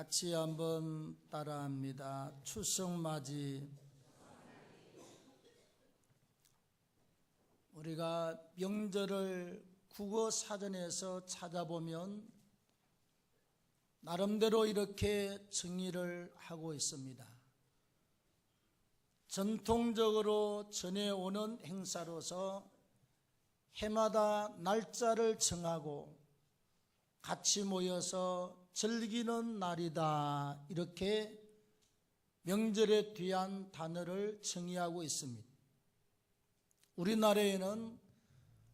같이 한번 따라합니다. 추석맞이 우리가 명절을 국어 사전에서 찾아보면 나름대로 이렇게 정의를 하고 있습니다. 전통적으로 전해오는 행사로서 해마다 날짜를 정하고 같이 모여서 즐기는 날이다. 이렇게 명절에 대한 단어를 정의하고 있습니다. 우리나라에는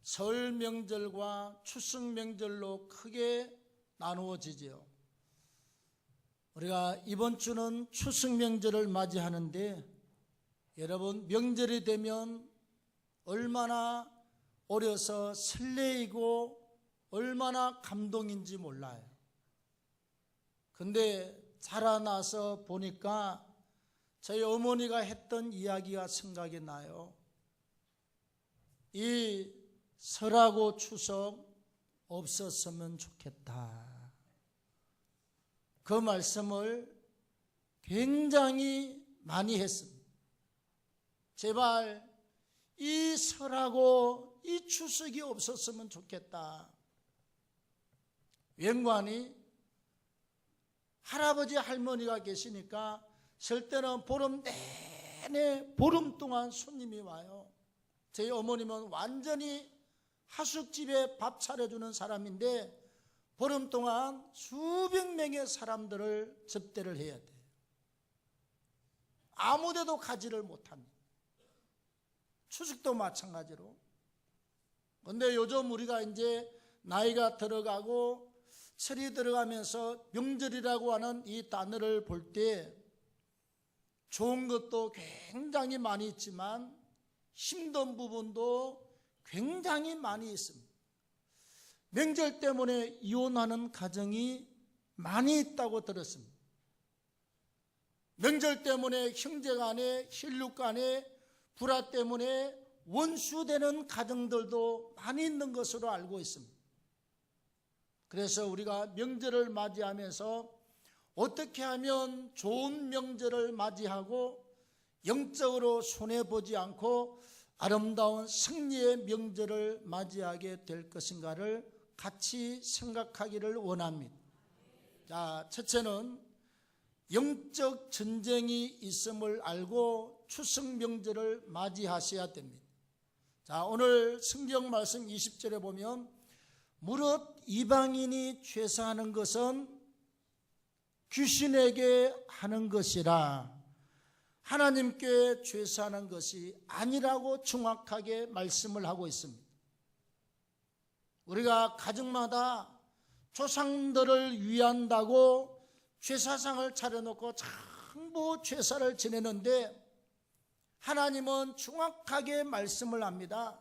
설 명절과 추석 명절로 크게 나누어지지요. 우리가 이번 주는 추석 명절을 맞이하는데 여러분 명절이 되면 얼마나 어려서 설레이고 얼마나 감동인지 몰라요. 근데 자라나서 보니까 저희 어머니가 했던 이야기가 생각이 나요. 이 설하고 추석 없었으면 좋겠다. 그 말씀을 굉장히 많이 했습니다. 제발 이 설하고 이 추석이 없었으면 좋겠다. 웬관이 할아버지 할머니가 계시니까 설 때는 보름 내내 보름 동안 손님이 와요. 저희 어머님은 완전히 하숙집에 밥 차려주는 사람인데 보름 동안 수백 명의 사람들을 접대를 해야 돼요. 아무데도 가지를 못합니다. 추석도 마찬가지로. 근데 요즘 우리가 이제 나이가 들어가고 철이 들어가면서 명절이라고 하는 이 단어를 볼 때 좋은 것도 굉장히 많이 있지만 힘든 부분도 굉장히 많이 있습니다. 명절 때문에 이혼하는 가정이 많이 있다고 들었습니다. 명절 때문에 형제 간에 혈육 간에 불화 때문에 원수되는 가정들도 많이 있는 것으로 알고 있습니다. 그래서 우리가 명절을 맞이하면서 어떻게 하면 좋은 명절을 맞이하고 영적으로 손해보지 않고 아름다운 승리의 명절을 맞이하게 될 것인가를 같이 생각하기를 원합니다. 자, 첫째는 영적 전쟁이 있음을 알고 추석 명절을 맞이하셔야 됩니다. 자, 오늘 성경 말씀 20절에 보면 무릇 이방인이 죄사하는 것은 귀신에게 하는 것이라 하나님께 죄사하는 것이 아니라고 정확하게 말씀을 하고 있습니다. 우리가 가정마다 조상들을 위한다고 죄사상을 차려놓고 전부 죄사를 지내는데 하나님은 정확하게 말씀을 합니다.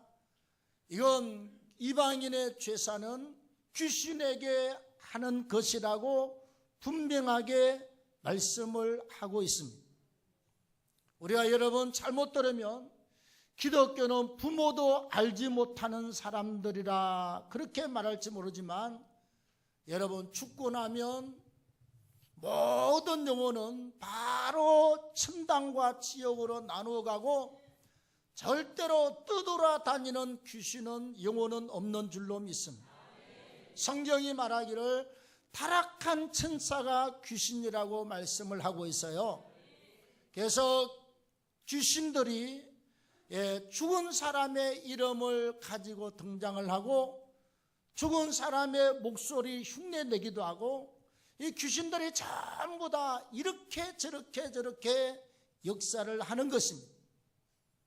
이건 이방인의 죄사는 귀신에게 하는 것이라고 분명하게 말씀을 하고 있습니다. 우리가 여러분 잘못 들으면 기독교는 부모도 알지 못하는 사람들이라 그렇게 말할지 모르지만 여러분 죽고 나면 모든 영혼은 바로 천당과 지옥으로 나누어 가고 절대로 떠돌아 다니는 귀신은 영혼은 없는 줄로 믿습니다. 성경이 말하기를 타락한 천사가 귀신이라고 말씀을 하고 있어요. 그래서 귀신들이 예, 죽은 사람의 이름을 가지고 등장을 하고 죽은 사람의 목소리 흉내 내기도 하고 이 귀신들이 전부 다 이렇게 저렇게 저렇게 역사를 하는 것입니다.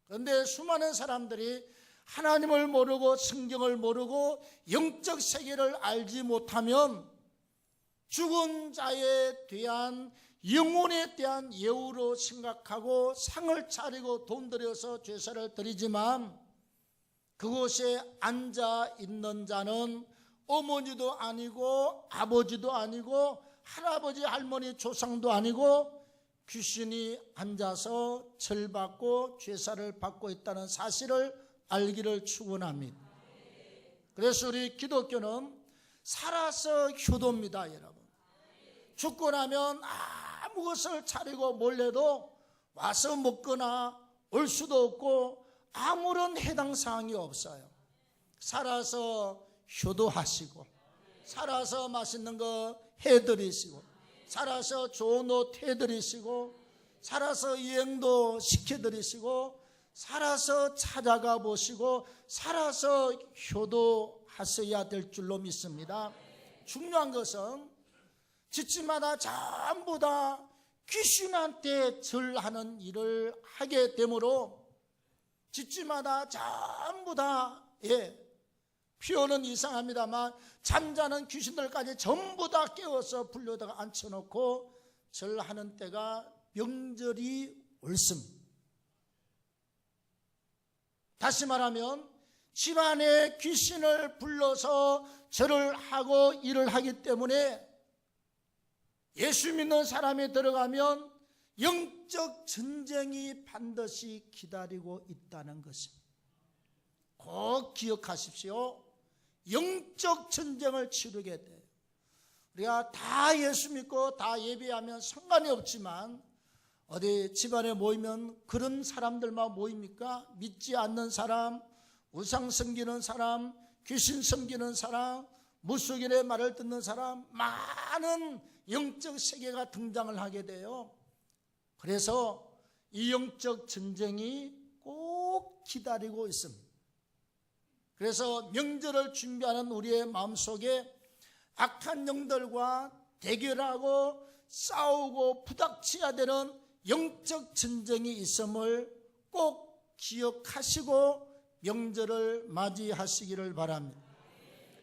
그런데 수많은 사람들이 하나님을 모르고 성경을 모르고 영적 세계를 알지 못하면 죽은 자에 대한 영혼에 대한 예우로 생각하고 상을 차리고 돈 들여서 제사를 드리지만 그곳에 앉아 있는 자는 어머니도 아니고 아버지도 아니고 할아버지 할머니 조상도 아니고 귀신이 앉아서 절 받고 제사를 받고 있다는 사실을 알기를 축원합니다. 그래서 우리 기독교는 살아서 효도입니다, 여러분. 죽고 나면 아무 것을 차리고 몰래도 와서 먹거나 올 수도 없고 아무런 해당 사항이 없어요. 살아서 효도하시고 살아서 맛있는 거 해드리시고 살아서 좋은 옷 해드리시고 살아서 여행도 시켜드리시고 살아서 찾아가 보시고 살아서 효도하셔야 될 줄로 믿습니다. 중요한 것은 집집마다 전부 다 귀신한테 절하는 일을 하게 되므로 집집마다 전부 다 예, 표현은 이상합니다만 잠자는 귀신들까지 전부 다 깨워서 불려다가 앉혀놓고 절하는 때가 명절이 옳습니다. 다시 말하면 집안에 귀신을 불러서 절을 하고 일을 하기 때문에 예수 믿는 사람이 들어가면 영적 전쟁이 반드시 기다리고 있다는 것입니다. 꼭 기억하십시오. 영적 전쟁을 치르게 돼요. 우리가 다 예수 믿고 다 예배하면 상관이 없지만 어디 집안에 모이면 그런 사람들만 모입니까? 믿지 않는 사람, 우상 섬기는 사람, 귀신 섬기는 사람, 무속인의 말을 듣는 사람, 많은 영적 세계가 등장을 하게 돼요. 그래서 이 영적 전쟁이 꼭 기다리고 있습니다. 그래서 명절을 준비하는 우리의 마음속에 악한 영들과 대결하고 싸우고 부닥쳐야 되는 영적 전쟁이 있음을 꼭 기억하시고 명절을 맞이하시기를 바랍니다.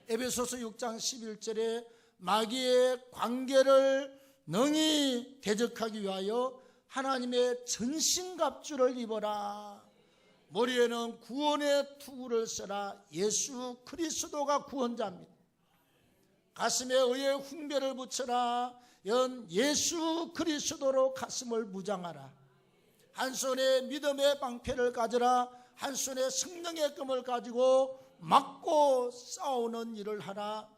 에베소서 6장 11절에 마귀의 관계를 능히 대적하기 위하여 하나님의 전신갑주를 입어라. 머리에는 구원의 투구를 써라. 예수 그리스도가 구원자입니다. 가슴에 의의 훈배를 붙여라. 연 예수 그리스도로 가슴을 무장하라. 한 손에 믿음의 방패를 가져라. 한 손에 성령의 끔을 가지고 막고 싸우는 일을 하라.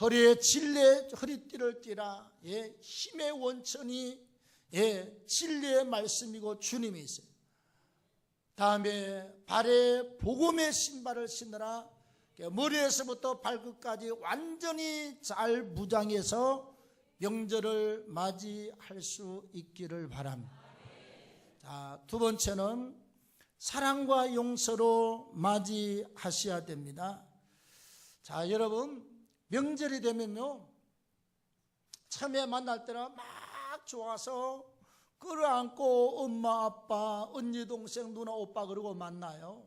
허리에 진리의 허리띠를 띠라. 예, 힘의 원천이 예, 진리의 말씀이고 주님이 있어요. 다음에 발에 복음의 신발을 신으라. 머리에서부터 발끝까지 완전히 잘 무장해서 명절을 맞이할 수 있기를 바랍니다. 자, 두 번째는 사랑과 용서로 맞이하셔야 됩니다. 자, 여러분, 명절이 되면요, 처음에 만날 때는 막 좋아서 끌어안고 엄마, 아빠, 언니, 동생, 누나, 오빠 그러고 만나요.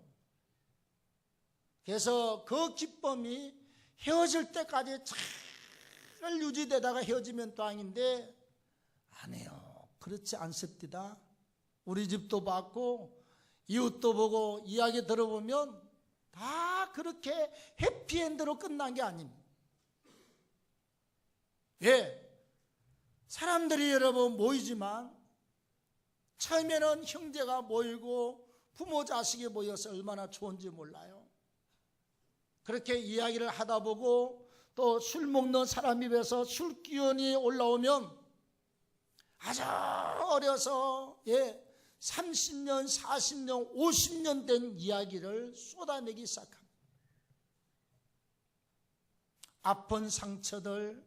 그래서 그 기쁨이 헤어질 때까지 잘 유지되다가 헤어지면 다행인데 아니에요. 그렇지 않습니다. 우리 집도 봤고 이웃도 보고 이야기 들어보면 다 그렇게 해피엔드로 끝난 게 아닙니다. 왜? 사람들이 여러분 모이지만 처음에는 형제가 모이고 부모 자식이 모여서 얼마나 좋은지 몰라요. 그렇게 이야기를 하다 보고 또 술 먹는 사람 입에서 술 기운이 올라오면 아주 어려서 예 30년, 40년, 50년 된 이야기를 쏟아내기 시작합니다. 아픈 상처들,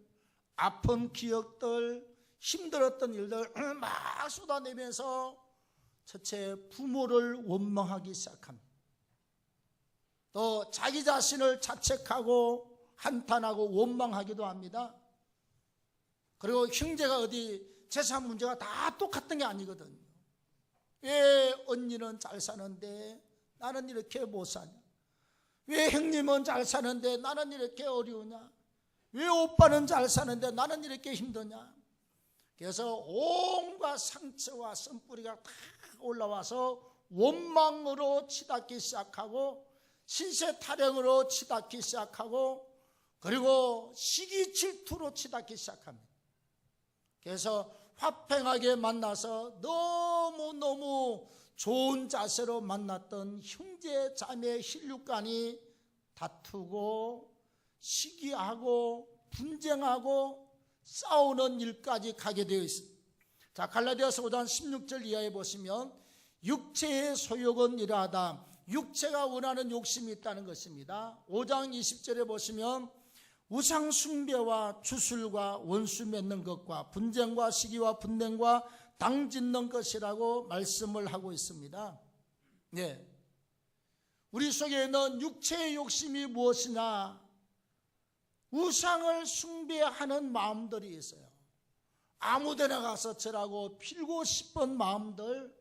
아픈 기억들, 힘들었던 일들 막 쏟아내면서 첫째 부모를 원망하기 시작합니다. 또 자기 자신을 자책하고 한탄하고 원망하기도 합니다. 그리고 형제가 어디 재산 문제가 다 똑같은 게 아니거든요. 왜 언니는 잘 사는데 나는 이렇게 못 사냐? 왜 형님은 잘 사는데 나는 이렇게 어려우냐? 왜 오빠는 잘 사는데 나는 이렇게 힘드냐? 그래서 온갖 상처와 쓴뿌리가 다 올라와서 원망으로 치닫기 시작하고 신세 타령으로 치닫기 시작하고 그리고 시기 질투로 치닫기 시작합니다. 그래서 화평하게 만나서 너무너무 좋은 자세로 만났던 형제 자매 힐육간이 다투고 시기하고 분쟁하고 싸우는 일까지 가게 되어 있습니다. 자, 갈라디아서 5장 16절 이하에 보시면 육체의 소욕은 이러하다. 육체가 원하는 욕심이 있다는 것입니다. 5장 20절에 보시면 우상 숭배와 주술과 원수 맺는 것과 분쟁과 시기와 분쟁과 당 짓는 것이라고 말씀을 하고 있습니다. 네. 우리 속에 있는 육체의 욕심이 무엇이냐? 우상을 숭배하는 마음들이 있어요. 아무 데나 가서 절하고 필고 싶은 마음들.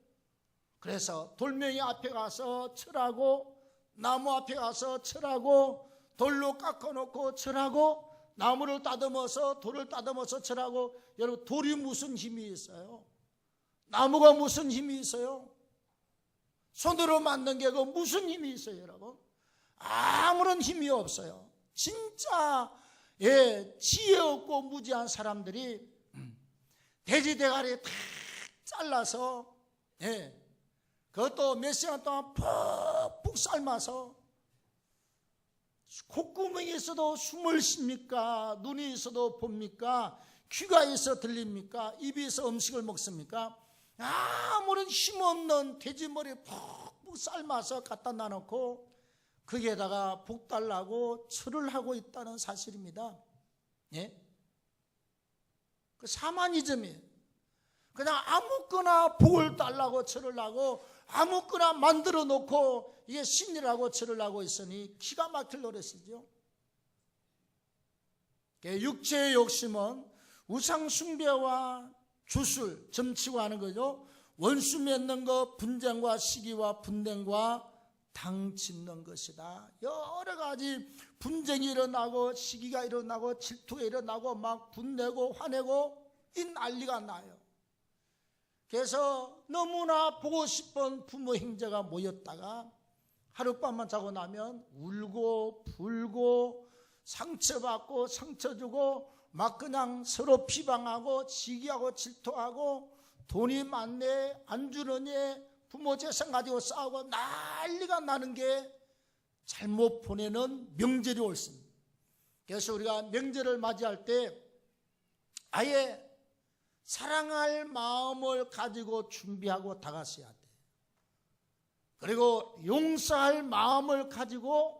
그래서 돌멩이 앞에 가서 절하고 나무 앞에 가서 절하고 돌로 깎아놓고 절하고 나무를 따듬어서 돌을 따듬어서 절하고 여러분 돌이 무슨 힘이 있어요? 나무가 무슨 힘이 있어요? 손으로 만든 게 그 무슨 힘이 있어요, 여러분? 아무런 힘이 없어요. 진짜 예, 지혜 없고 무지한 사람들이 돼지 대가리 다 잘라서 예, 그것도 몇 시간 동안 푹푹 삶아서 콧구멍이 있어도 숨을 쉽니까? 눈이 있어도 봅니까? 귀가 있어 들립니까? 있어 음식을 먹습니까? 아무런 힘없는 돼지머리 푹푹 삶아서 갖다 놔놓고 거기에다가 복 달라고 철을 하고 있다는 사실입니다. 예? 그 사마니즘이에요. 그냥 아무거나 복을 달라고 철을 하고 아무거나 만들어 놓고 이게 신이라고 철을 하고 있으니 기가 막힐 노릇이죠. 육체의 욕심은 우상 숭배와 주술, 점치고 하는 거죠. 원수 맺는 것, 분쟁과 시기와 분쟁과 당 짓는 것이다. 여러 가지 분쟁이 일어나고 시기가 일어나고 질투가 일어나고 막 분내고 화내고 이 난리가 나요. 그래서 너무나 보고 싶은 부모 형제가 모였다가 하룻밤만 자고 나면 울고 불고 상처받고 상처 주고 막 그냥 서로 비방하고 시기하고 질투하고 돈이 많네 안 주느니 부모 재산 가지고 싸우고 난리가 나는 게 잘못 보내는 명절이 옳습니다. 그래서 우리가 명절을 맞이할 때 아예 사랑할 마음을 가지고 준비하고 다가서야 돼. 그리고 용서할 마음을 가지고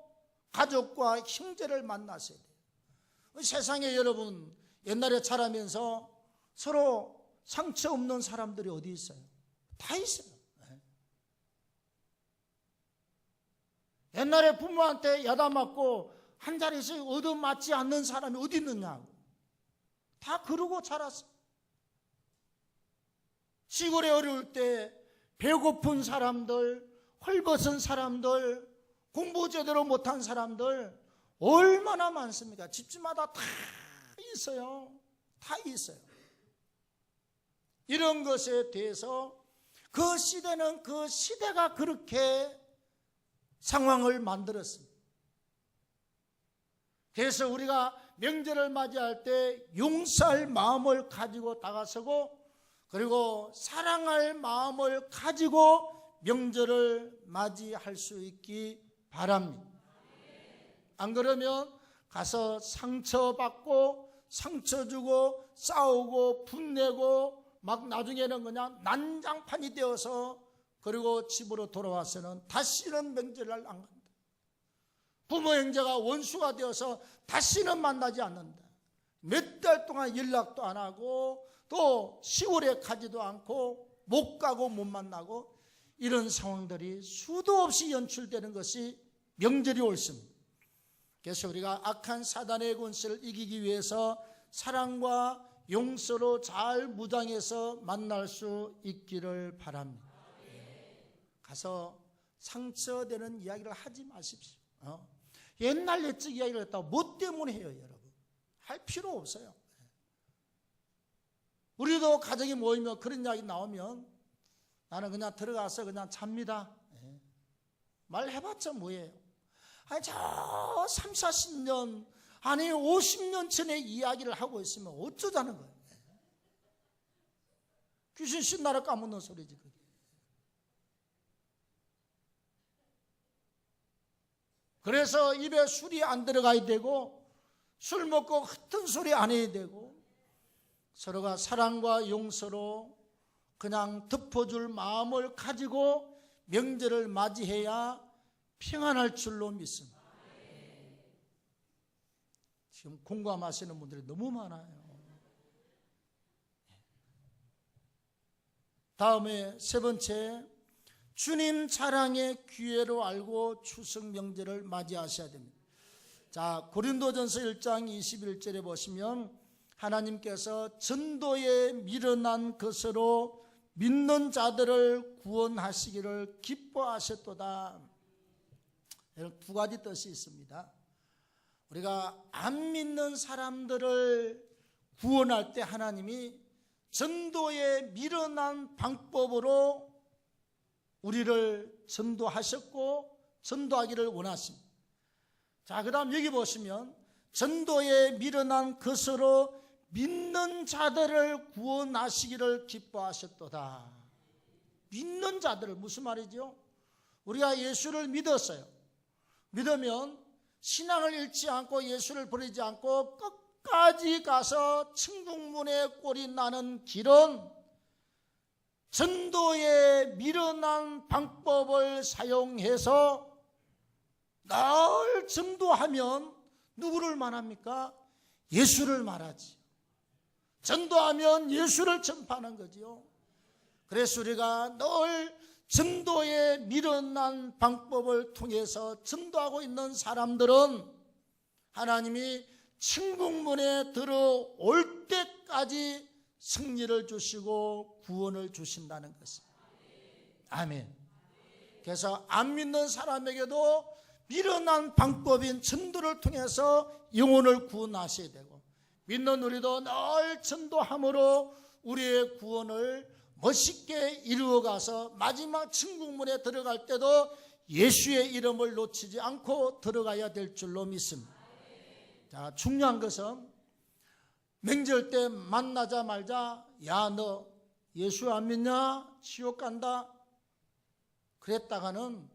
가족과 형제를 만나셔야 돼. 세상에 여러분 옛날에 자라면서 서로 상처 없는 사람들이 어디 있어요? 다 있어요. 네. 옛날에 부모한테 야단 맞고 한 자리에서 얻어맞지 않는 사람이 어디 있느냐고. 다 그러고 자랐어. 시골에 어려울 때 배고픈 사람들, 헐벗은 사람들, 공부 제대로 못한 사람들 얼마나 많습니까? 집집마다 다 있어요. 다 있어요. 이런 것에 대해서 그 시대는 그 시대가 그렇게 상황을 만들었습니다. 그래서 우리가 명절을 맞이할 때 용서할 마음을 가지고 다가서고 그리고 사랑할 마음을 가지고 명절을 맞이할 수 있기 바랍니다. 안 그러면 가서 상처받고 상처 주고 싸우고 분내고 막 나중에는 그냥 난장판이 되어서 그리고 집으로 돌아와서는 다시는 명절을 안 간다. 부모 형제가 원수가 되어서 다시는 만나지 않는다. 몇 달 동안 연락도 안 하고 또 시골에 가지도 않고 못 가고 못 만나고 이런 상황들이 수도 없이 연출되는 것이 명절이 옳습니다. 그래서 우리가 악한 사단의 권세를 이기기 위해서 사랑과 용서로 잘 무장해서 만날 수 있기를 바랍니다. 가서 상처되는 이야기를 하지 마십시오. 어? 옛날 옛적 이야기를 했다고 뭐 때문에 해요, 여러분? 할 필요 없어요. 우리도 가정이 모이면 그런 이야기 나오면 나는 그냥 들어가서 그냥 잡니다. 예. 말해봤자 뭐예요? 아니, 저 3, 40년, 아니, 50년 전에 이야기를 하고 있으면 어쩌자는 거예요? 귀신 신나라 까먹는 소리지, 그게. 그래서 입에 술이 안 들어가야 되고, 술 먹고 흩은 소리 안 해야 되고, 서로가 사랑과 용서로 그냥 덮어줄 마음을 가지고 명절을 맞이해야 평안할 줄로 믿습니다. 지금 공감하시는 분들이 너무 많아요. 다음에 세 번째, 주님 사랑의 기회로 알고 추석 명절을 맞이하셔야 됩니다. 자, 고린도전서 1장 21절에 보시면 하나님께서 전도에 미련한 것으로 믿는 자들을 구원하시기를 기뻐하셨도다. 두 가지 뜻이 있습니다. 우리가 안 믿는 사람들을 구원할 때 하나님이 전도에 미련한 방법으로 우리를 전도하셨고 전도하기를 원하십니다. 자, 그 다음 여기 보시면 전도에 미련한 것으로 믿는 자들을 구원하시기를 기뻐하셨도다. 믿는 자들을 무슨 말이죠? 우리가 예수를 믿었어요. 믿으면 신앙을 잃지 않고 예수를 버리지 않고 끝까지 가서 천국문에 꼴이 나는 길은 전도에 미련한 방법을 사용해서 늘 전도하면 누구를 말합니까? 예수를 말하지. 전도하면 예수를 전파하는 거지요. 그래서 우리가 늘 전도에 미련한 방법을 통해서 전도하고 있는 사람들은 하나님이 천국문에 들어올 때까지 승리를 주시고 구원을 주신다는 것입니다. 아멘. 그래서 안 믿는 사람에게도 미련한 방법인 전도를 통해서 영혼을 구원하셔야 되고 믿는 우리도 늘 전도함으로 우리의 구원을 멋있게 이루어가서 마지막 천국문에 들어갈 때도 예수의 이름을 놓치지 않고 들어가야 될 줄로 믿습니다. 자, 중요한 것은 맹절 때 만나자말자 야 너 예수 안 믿냐? 지옥 간다. 그랬다가는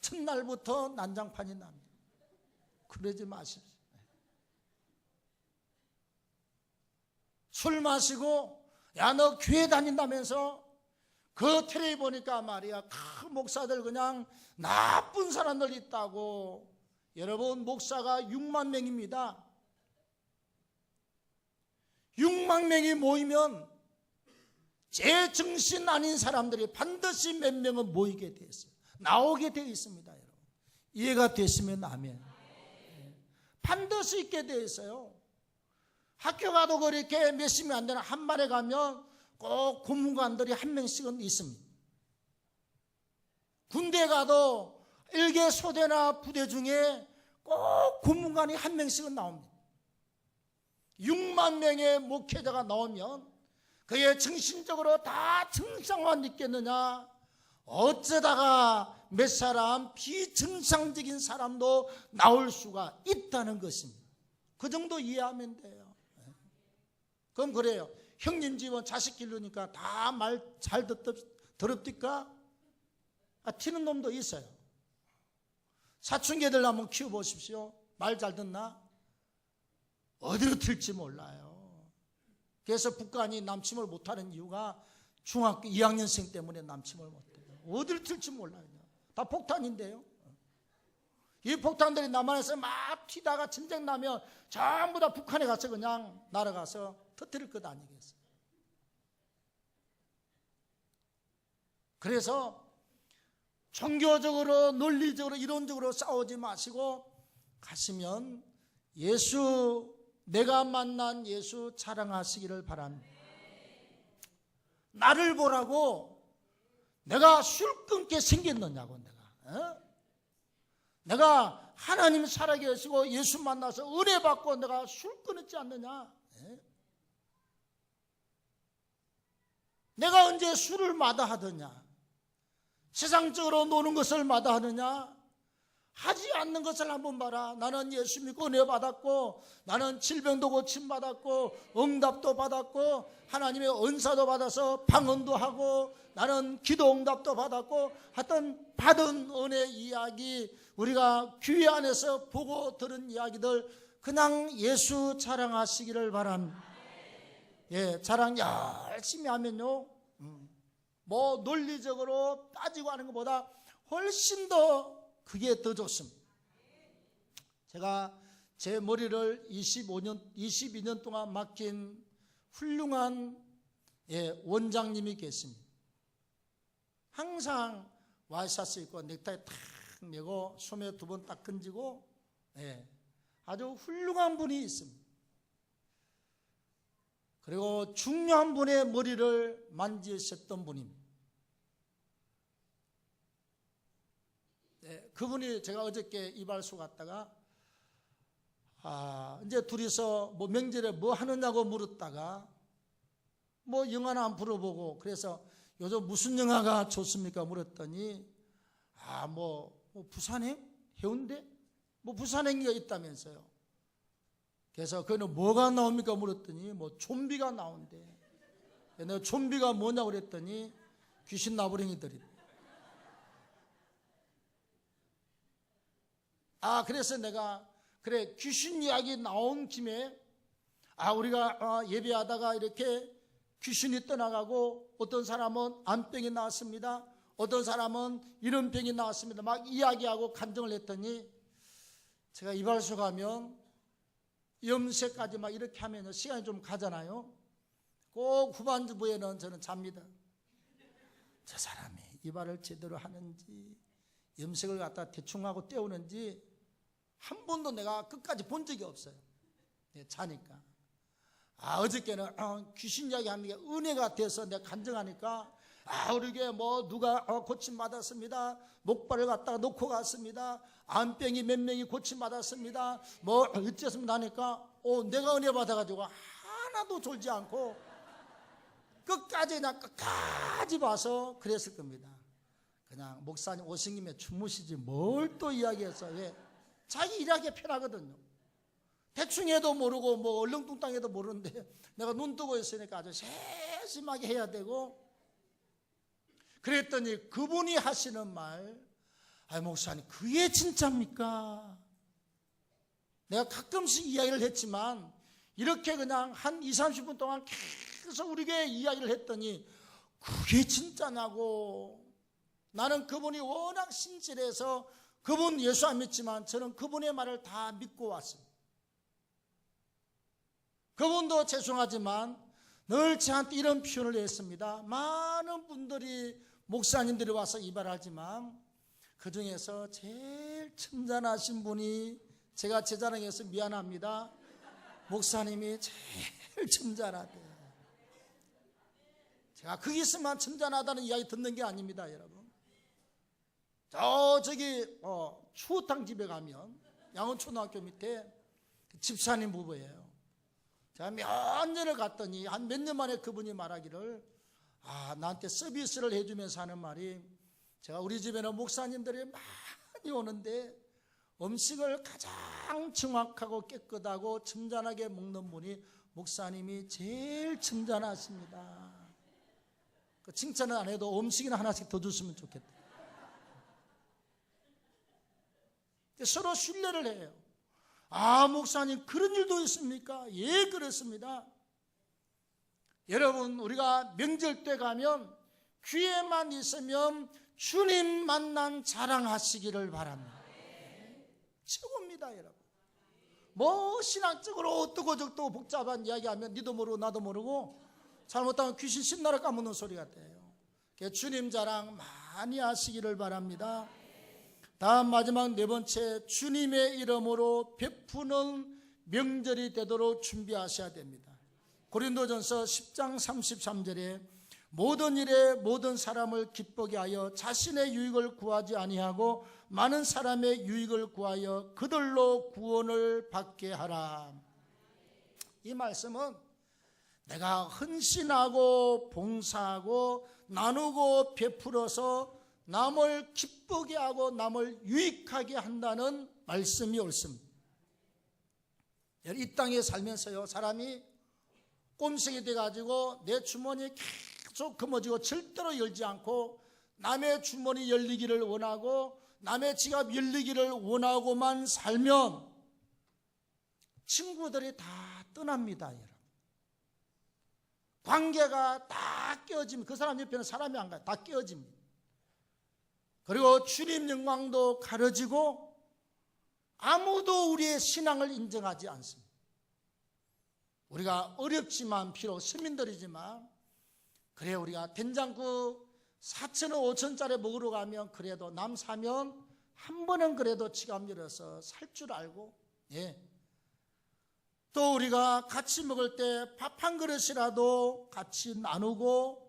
첫날부터 난장판이 납니다. 그러지 마십시오. 술 마시고 야 너 교회 다닌다면서 그 텔레비 보니까 말이야 그 목사들 그냥 나쁜 사람들 있다고 여러분 목사가 6만 명입니다 6만 명이 모이면 제 정신 아닌 사람들이 반드시 몇 명은 모이게 되어 있어요 나오게 되어 있습니다 여러분 이해가 됐으면 아멘 예. 반드시 있게 되어 있어요 학교 가도 그렇게 몇십이 안 되나 한 반에 가면 꼭 고문관들이 한 명씩은 있습니다. 군대 가도 일개 소대나 부대 중에 꼭 고문관이 한 명씩은 나옵니다. 6만 명의 목회자가 나오면 그의 정신적으로 다 정상화 있겠느냐? 어쩌다가 몇 사람 비정상적인 사람도 나올 수가 있다는 것입니다. 그 정도 이해하면 돼요. 그럼 그래요. 형님 집은 자식 기르니까 다 말 잘 들었디까? 아, 튀는 놈도 있어요. 사춘기들 한번 키워보십시오. 말 잘 듣나? 어디로 튈지 몰라요. 그래서 북한이 남침을 못하는 이유가 중학교 2학년생 때문에 남침을 못해요. 어디로 튈지 몰라요. 다 폭탄인데요. 이 폭탄들이 남한에서 막 튀다가 전쟁 나면 전부 다 북한에 가서 그냥 날아가서 터뜨릴 것 아니겠어요? 그래서 종교적으로 논리적으로 이론적으로 싸우지 마시고 가시면 예수 내가 만난 예수 자랑하시기를 바랍니다. 나를 보라고 내가 술 끊게 생겼느냐고 내가 어? 내가 하나님 살아계시고 예수 만나서 은혜 받고 내가 술 끊었지 않느냐 내가 언제 술을 마다하더냐? 세상적으로 노는 것을 마다하느냐? 하지 않는 것을 한번 봐라. 나는 예수 믿고 은혜 받았고, 나는 질병도 고침 받았고, 응답도 받았고, 하나님의 은사도 받아서 방언도 하고, 나는 기도 응답도 받았고, 하여튼 받은 은혜 이야기, 우리가 귀 안에서 보고 들은 이야기들, 그냥 예수 자랑하시기를 바랍니다. 예, 자랑 열심히 하면요. 음, 뭐 논리적으로 따지고 하는 것보다 훨씬 더 그게 더 좋습니다. 제가 제 머리를 25년 22년 동안 맡긴 훌륭한 예, 원장님이 계십니다. 항상 와이셔츠 입고 넥타이 탁 메고 소매 두 번 딱 건지고 예, 아주 훌륭한 분이 있습니다. 그리고 중요한 분의 머리를 만지셨던 분입니다. 네, 그분이 제가 어저께 이발소 갔다가 아, 이제 둘이서 뭐 명절에 뭐 하느냐고 물었다가 뭐 영화나 안 풀어보고 그래서 요즘 무슨 영화가 좋습니까? 물었더니 아, 뭐, 뭐 부산행? 해운대? 뭐 부산행기가 있다면서요. 그래서 그는 뭐가 나옵니까? 물었더니 뭐 좀비가 나온대. 내가 좀비가 뭐냐고 그랬더니 귀신 나부랭이들이. 아, 그래서 내가 그래 귀신 이야기 나온 김에 아 우리가 어, 예배하다가 이렇게 귀신이 떠나가고 어떤 사람은 암병이 나왔습니다. 어떤 사람은 이런 병이 나왔습니다. 막 이야기하고 간증을 했더니 제가 이발소 가면 염색까지 막 이렇게 하면 시간이 좀 가잖아요. 꼭 후반부에는 저는 잡니다. 저 사람이 이발을 제대로 하는지 염색을 갖다 대충 하고 떼우는지 한 번도 내가 끝까지 본 적이 없어요. 예, 자니까. 아, 어저께는 어, 귀신 이야기 하는 게 은혜가 돼서 내가 간증하니까 아, 우리게 뭐 누가 어, 고침 받았습니다. 목발을 갖다가 놓고 갔습니다. 암병이 몇 명이 고침 받았습니다. 뭐 어쨌습니다 하니까 어, 내가 은혜 받아가지고 하나도 졸지 않고 끝까지 그냥 끝까지 봐서 그랬을 겁니다. 그냥 목사님 오신김에 주무시지 뭘 또 이야기해서 왜 자기 일하기 편하거든요. 대충 해도 모르고 뭐 얼렁뚱땅 해도 모르는데 내가 눈 뜨고 있으니까 아주 세심하게 해야 되고 그랬더니 그분이 하시는 말, 아 목사님 그게 진짜입니까? 내가 가끔씩 이야기를 했지만 이렇게 그냥 한 2, 30분 동안 계속 우리에게 이야기를 했더니 그게 진짜냐고 나는 그분이 워낙 신실해서 그분 예수 안 믿지만 저는 그분의 말을 다 믿고 왔습니다. 그분도 죄송하지만 늘 저한테 이런 표현을 했습니다. 많은 분들이 목사님들이 와서 이발하지만 그 중에서 제일 첨단하신 분이 제가 제 자랑해서 미안합니다. 목사님이 제일 첨단하대요. 제가 거기서만 첨단하다는 이야기 듣는 게 아닙니다, 여러분. 저 저기 어, 추어탕 집에 가면 양원초등학교 밑에 집사님 부부예요. 제가 몇 년을 갔더니 한 몇 년 만에 그분이 말하기를 아 나한테 서비스를 해주면서 하는 말이 제가 우리 집에는 목사님들이 많이 오는데 음식을 가장 정확하고 깨끗하고 첨잔하게 먹는 분이 목사님이 제일 첨잔하십니다. 그 칭찬은 안 해도 음식이나 하나씩 더 줬으면 좋겠다. 서로 신뢰를 해요. 아, 목사님, 그런 일도 있습니까? 예, 그렇습니다. 여러분, 우리가 명절 때 가면 귀에만 있으면 주님 만난 자랑하시기를 바랍니다. 최고입니다, 여러분. 뭐, 어떻고 저떻고 복잡한 이야기 하면 니도 모르고 나도 모르고 잘못하면 귀신 신나라 까먹는 소리 같아요. 주님 자랑 많이 하시기를 바랍니다. 다음 마지막 네 번째 주님의 이름으로 베푸는 명절이 되도록 준비하셔야 됩니다. 고린도전서 10장 33절에 모든 일에 모든 사람을 기쁘게 하여 자신의 유익을 구하지 아니하고 많은 사람의 유익을 구하여 그들로 구원을 받게 하라. 이 말씀은 내가 헌신하고 봉사하고 나누고 베풀어서 남을 기쁘게 하고 남을 유익하게 한다는 말씀이 옳습니다. 이 땅에 살면서요, 사람이 꼼색이 돼가지고 내 주머니 계속 금어지고 절대로 열지 않고 남의 주머니 열리기를 원하고 남의 지갑 열리기를 원하고만 살면 친구들이 다 떠납니다, 여러분. 관계가 다 깨어지면 그 사람 옆에는 사람이 안 가요. 다 깨어집니다. 그리고 주님 영광도 가려지고 아무도 우리의 신앙을 인정하지 않습니다. 우리가 어렵지만 비록 서민들이지만 그래 우리가 된장국 4천원 5천짜리 먹으러 가면 그래도 남 사면 한 번은 그래도 지갑 열어서 살 줄 알고 예. 또 우리가 같이 먹을 때 밥 한 그릇이라도 같이 나누고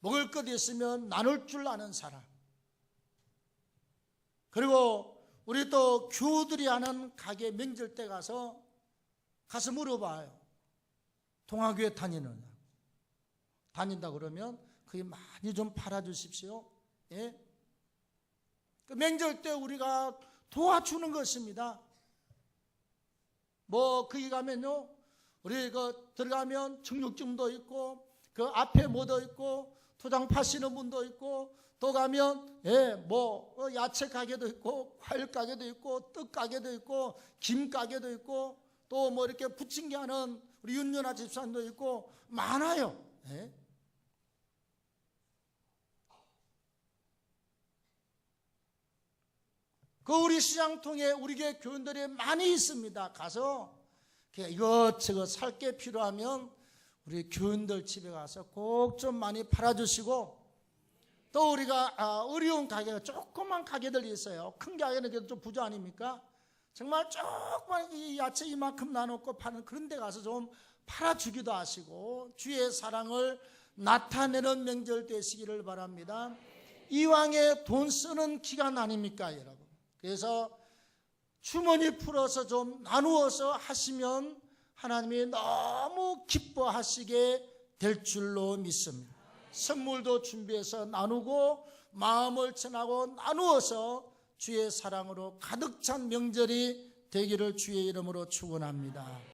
먹을 것 있으면 나눌 줄 아는 사람. 그리고 우리 또 교우들이 하는 가게 명절 때 가서 가서 물어봐요. 동아교회 다니느냐? 다닌다 그러면 그게 많이 좀 팔아주십시오. 예? 그 명절 때 우리가 도와주는 것입니다. 뭐 거기 가면요, 우리 그 들어가면 정육점도 있고 그 앞에 뭐도 있고 토장 파시는 분도 있고 또 가면 예뭐 어, 야채 가게도 있고 과일 가게도 있고 떡 가게도 있고 김 가게도 있고 또 뭐 이렇게 부침개 하는 우리 윤연아 집사님도 있고 많아요. 예? 그 우리 시장 통에 우리 교회 교인들이 많이 있습니다. 가서 이것저것 살 게 필요하면 우리 교인들 집에 가서 꼭 좀 많이 팔아주시고 또 우리가 아, 어려운 가게가 조그만 가게들이 있어요. 큰 가게는 그래도 좀 부자 아닙니까? 정말 조그만 이 야채 이만큼 나눠놓고 파는 그런 데 가서 좀 팔아주기도 하시고 주의 사랑을 나타내는 명절 되시기를 바랍니다. 이왕에 돈 쓰는 기간 아닙니까 여러분? 그래서 주머니 풀어서 좀 나누어서 하시면 하나님이 너무 기뻐하시게 될 줄로 믿습니다. 선물도 준비해서 나누고 마음을 전하고 나누어서 주의 사랑으로 가득 찬 명절이 되기를 주의 이름으로 축원합니다.